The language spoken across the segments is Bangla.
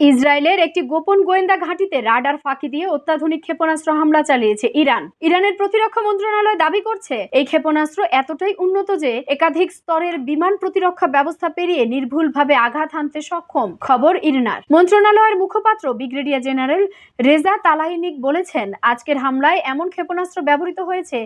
ইসরায়েলের একটি গোপন গোয়েন্দা ঘাঁটিতে রাডার ফাঁকি দিয়ে অত্যাধুনিক ক্ষেপণাস্ত্র হামলা চালিয়েছে ইরান। ইরানের প্রতিরক্ষা মন্ত্রণালয় দাবি করছে, এই ক্ষেপণাস্ত্র এতটাই উন্নত যে একাধিক স্তরের বিমান প্রতিরক্ষা ব্যবস্থা পেরিয়ে নির্ভুলভাবে আঘাত হানতে সক্ষম, খবর ইরনার। মন্ত্রণালয়ের মুখপাত্র ব্রিগেডিয়ার জেনারেল রেজা তালাইনিক বলেছেন, আজকের হামলায় এমন ক্ষেপণাস্ত্র ব্যবহৃত হয়েছে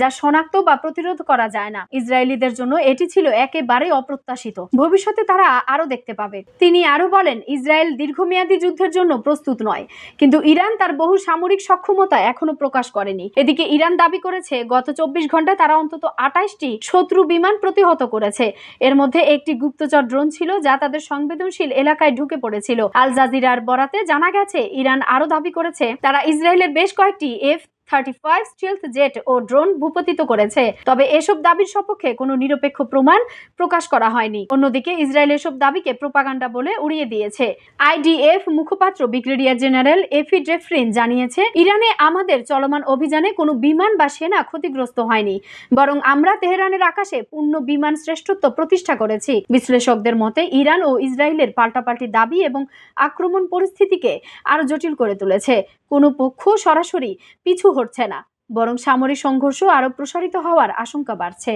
যা শনাক্ত বা প্রতিরোধ করা যায় না। ইসরায়েলিদের জন্য এটি ছিল একেবারে অপ্রত্যাশিত। ভবিষ্যতে তারা আরও দেখতে পাবে। তিনি আরও বলেন, ইসরায়েল দীর্ঘমেয়াদী যুদ্ধের জন্য প্রস্তুত নয়। কিন্তু ইরান তার বহু সামরিক সক্ষমতা এখনও প্রকাশ করেনি। এদিকে ইরান দাবি করেছে, গত চব্বিশ ঘন্টায় তারা অন্তত আটাইশটি শত্রু বিমান প্রতিহত করেছে। এর মধ্যে একটি গুপ্তচর ড্রোন ছিল যা তাদের সংবেদনশীল এলাকায় ঢুকে পড়েছিল। আল জাজিরার বরাতে জানা গেছে, ইরান আরও দাবি করেছে, তারা ইসরায়েলের বেশ কয়েকটি F thirty five stealth jet ও ড্রোন ভূপতিত করেছে। তবে এসব দাবির সপক্ষে কোনো নিরপেক্ষ প্রমাণ প্রকাশ করা হয়নি। অন্যদিকে ইসরায়েল এসব দাবিকে প্রোপাগান্ডা বলে উড়িয়ে দিয়েছে। আইডিএফ মুখপাত্র, ব্রিগেডিয়ার জেনারেল এফি ডেফরিন জানিয়েছে, ইরানে আমাদের চলমান অভিযানে কোনো বিমান বা সেনা ক্ষতিগ্রস্ত হয়নি। বরং আমরা তেহরানের আকাশে পূর্ণ বিমান শ্রেষ্ঠত্ব প্রতিষ্ঠা করেছি। বিশ্লেষকদের মতে, ইরান ও ইসরায়েলের পাল্টাপাল্টি দাবি এবং আক্রমণ পরিস্থিতিকে আরও জটিল করে তুলেছে। কোনো পক্ষ সরাসরি পিছু হটছে না বরং সামরিক সংঘর্ষ আরও প্রসারিত হওয়ার আশঙ্কা বাড়ছে।